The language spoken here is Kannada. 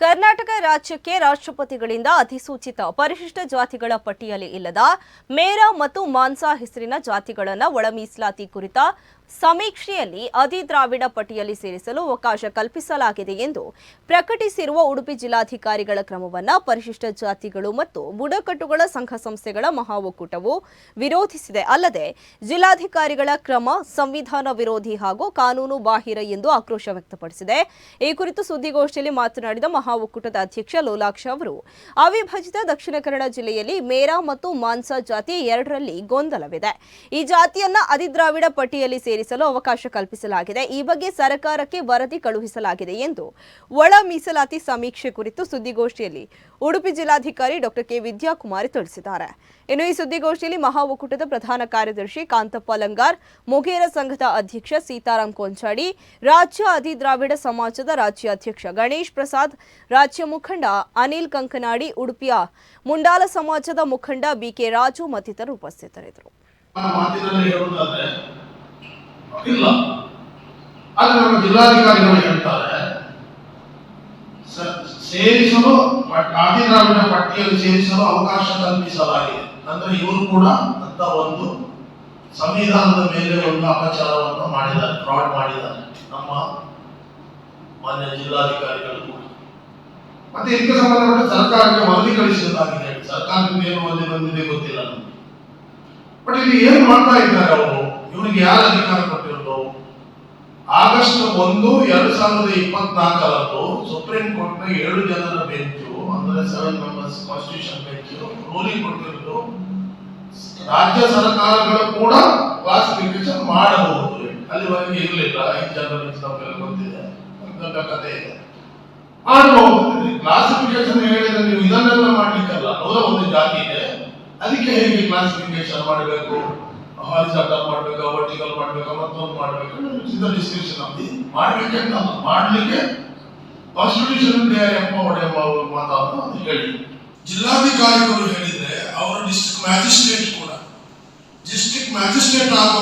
ಕರ್ನಾಟಕ ರಾಜ್ಯಕ್ಕೆ ರಾಷ್ಟ್ರಪತಿಗಳಿಂದ ಅಧಿಸೂಚಿತ ಪರಿಶಿಷ್ಟ ಜಾತಿಗಳ ಪಟ್ಟಿಯಲ್ಲಿ ಇಲ್ಲದ ಮೇರಾ ಮತ್ತು ಮಾನ್ಸಾ ಹೆಸರಿನ ಜಾತಿಗಳನ್ನು ಒಳ ಮೀಸಲಾತಿ ಕುರಿತ ಸಮೀಕ್ಷೆಯಲ್ಲಿ ಅಧಿದ್ರಾವಿಡ ಪಟ್ಟಿಯಲ್ಲಿ ಸೇರಿಸಲು ಅವಕಾಶ ಕಲ್ಪಿಸಲಾಗಿದೆ ಎಂದು ಪ್ರಕಟಿಸಿರುವ ಉಡುಪಿ ಜಿಲ್ಲಾಧಿಕಾರಿಗಳ ಕ್ರಮವನ್ನು ಪರಿಶಿಷ್ಟ ಜಾತಿಗಳು ಮತ್ತು ಬುಡಕಟ್ಟುಗಳ ಸಂಘ ಸಂಸ್ಥೆಗಳ ಮಹಾ ಒಕ್ಕೂಟವು ವಿರೋಧಿಸಿದೆ. ಅಲ್ಲದೆ ಜಿಲ್ಲಾಧಿಕಾರಿಗಳ ಕ್ರಮ, ಸಂವಿಧಾನ ವಿರೋಧಿ ಹಾಗೂ ಕಾನೂನು ಬಾಹಿರ ಎಂದು ಆಕ್ರೋಶ ವ್ಯಕ್ತಪಡಿಸಿದೆ. ಈ ಕುರಿತು ಸುದ್ದಿಗೋಷ್ಠಿಯಲ್ಲಿ ಮಾತನಾಡಿದ ಮಹಾ ಒಕ್ಕೂಟದ ಅಧ್ಯಕ್ಷ ಲೋಲಾಕ್ಷ ಅವರು, ಅವಿಭಜಿತ ದಕ್ಷಿಣ ಕನ್ನಡ ಜಿಲ್ಲೆಯಲ್ಲಿ ಮೇರಾ ಮತ್ತು ಮಾನ್ಸಾ ಜಾತಿ ಎರಡರಲ್ಲಿ ಗೊಂದಲವಿದೆ. ಈ ಜಾತಿಯನ್ನ ಅಧಿದ್ರಾವಿಡ ಪಟ್ಟಿಯಲ್ಲಿ ಸೇರಿಸಲು ಅವಕಾಶ ಕಲ್ಪಿಸಲಾಗಿದೆ. ಈ ಬಗ್ಗೆ ಸರ್ಕಾರಕ್ಕೆ ವರದಿ ಕಳುಹಿಸಲಾಗಿದೆ ಎಂದು ಒಳ ಮೀಸಲಾತಿ ಸಮೀಕ್ಷೆ ಕುರಿತು ಸುದ್ದಿಗೋಷ್ಠಿಯಲ್ಲಿ ಉಡುಪಿ ಜಿಲ್ಲಾಧಿಕಾರಿ ಡಾಕ್ಟರ್ ಕೆ. ವಿದ್ಯಾಕುಮಾರಿ ತಿಳಿಸಿದ್ದಾರೆ. ಇನ್ನು ಈ ಸುದ್ದಿಗೋಷ್ಠಿಯಲ್ಲಿ ಮಹಾ ಒಕ್ಕೂಟದ ಪ್ರಧಾನ ಕಾರ್ಯದರ್ಶಿ ಕಾಂತಪ್ಪ ಲಂಗಾರ್, ಮೊಗೇರ ಸಂಘದ ಅಧ್ಯಕ್ಷ ಸೀತಾರಾಮ್ ಕೊಂಚಾಡಿ, ರಾಜ್ಯ ಅಧಿದ್ರಾವಿಡ ಸಮಾಜದ ರಾಜ್ಯ ಅಧ್ಯಕ್ಷ ಗಣೇಶ್ ಪ್ರಸಾದ್, ರಾಜ್ಯ ಮುಖಂಡ ಅನಿಲ್ ಕಂಕನಾಡಿ, ಉಡುಪಿಯ ಮುಂಡಾಲ ಸಮಾಜದ ಮುಖಂಡ ಬಿಕೆ ರಾಜು ಮತ್ತಿತರರು ಉಪಸ್ಥಿತರಿದ್ದರು. ಇಲ್ಲ. ಆದ್ರೆ ನಮ್ಮ ಜಿಲ್ಲಾಧಿಕಾರಿಗಳು ಹೇಳ್ತಾರೆ, ಸ- ಸೇರಿಸಲು ಆದಿ ಆದಿದ್ರಾವಿಡ ಪಟ್ಟಿಯಲ್ಲಿ ಸೇರಿಸಲು ಅವಕಾಶ ಕಲ್ಪಿಸಲಾಗಿದೆ. ಅಂದ್ರೆ ಇವರು ಕೂಡ ಅಂತ ಒಂದು ಸಂವಿಧಾನದ ಮೇಲೆ ಒಂದು ಅಪಚಾರವನ್ನು ಮಾಡಿದ್ದಾರೆ, ಫ್ರಾಡ್ ಮಾಡಿದ್ದಾರೆ ನಮ್ಮ ಮಾನ್ಯ ಜಿಲ್ಲಾಧಿಕಾರಿಗಳು ಕೂಡ. ಮತ್ತೆ ಇದಕ್ಕೆ ಸಂಬಂಧಪಟ್ಟ ಸರ್ಕಾರಕ್ಕೆ ವರದಿ ಕಳಿಸಲಾಗಿದೆ ಸರ್ಕಾರದಿಂದ ಏನು ವರದಿ ಬಂದಿದೆ ಗೊತ್ತಿಲ್ಲ ನಮಗೆ. ಬಟ್ ಇಲ್ಲಿ ಏನು ಮಾಡ್ತಾ ಇದ್ದಾರೆ ಅವರು? ಇವರಿಗೆ ಯಾರು ಅಧಿಕಾರ ಕೊಟ್ಟಿರೋದು? ಆಗಸ್ಟ್ ಒಂದು, ಎರಡು ಸಾವಿರದ ಇಪ್ಪತ್ನಾಲ್ಕರಂದು ಸುಪ್ರೀಂ ಕೋರ್ಟ್ನ ಏಳು ಜನರ ಬೆಂಚು, ಅಂದ್ರೆ seven members constitution bench ruling ಕೊಟ್ಟಿರೋದು. ರಾಜ್ಯ ಸರ್ಕಾರಗಳು ಕೂಡ ಕ್ಲಾಸಿಫಿಕೇಶನ್ ಮಾಡಬಹುದು. ಅಲ್ಲಿವರೆಗೆ ಇರಲಿಲ್ಲ, ಐದು ಜನರ ನಮ್ಗೆಲ್ಲ ಗೊತ್ತಿದೆ. ದೊಡ್ಡ ಕಥೆ ಇದೆ. ಮಾಡಬಹುದು ಕ್ಲಾಸಿಫಿಕೇಶನ್ ಹೇಳಿದ್ರೆ ನೀವು ಇದನ್ನೆಲ್ಲ ಮಾಡ್ಲಿಕ್ಕಲ್ಲ. ಅವರ ಒಂದು ಜಾತಿ ಇದೆ. ಅದಕ್ಕೆ ಹೇಗೆ ಕ್ಲಾಸಿಫಿಕೇಶನ್ ಮಾಡಬೇಕು? ಹಾರಿಸಾಟಲ್ ಮಾಡಬೇಕಾ, ವರ್ಟಿಕಲ್ ಮಾಡಬೇಕಾ, ಮತ್ತೊಂದು ಮಾಡಬೇಕು ಇಸ್ ಡಿಸ್ಕ್ರಿಪ್ಷನ್ ಆಫ್ ದಿ ಮಾಡ್ಬೇಕಂತ ಮಾಡ್ಲಿಕ್ಕೆ ಕಾನ್ಸ್ಟಿಟ್ಯೂಷನ್ ದೇ ಆರ್ ಎಂಪವರ್ಡ್ ಎಂಬ ಮಾತಾಡೋದು ಹೇಳಿ ಜಿಲ್ಲಾಧಿಕಾರಿಗಳು ಹೇಳಿದ್ರೆ, ಅವರು ಡಿಸ್ಟ್ರಿಕ್ಟ್ ಮ್ಯಾಜಿಸ್ಟ್ರೇಟ್ ಕೂಡ. ಡಿಸ್ಟ್ರಿಕ್ಟ್ ಮ್ಯಾಜಿಸ್ಟ್ರೇಟ್ ಆಗುವ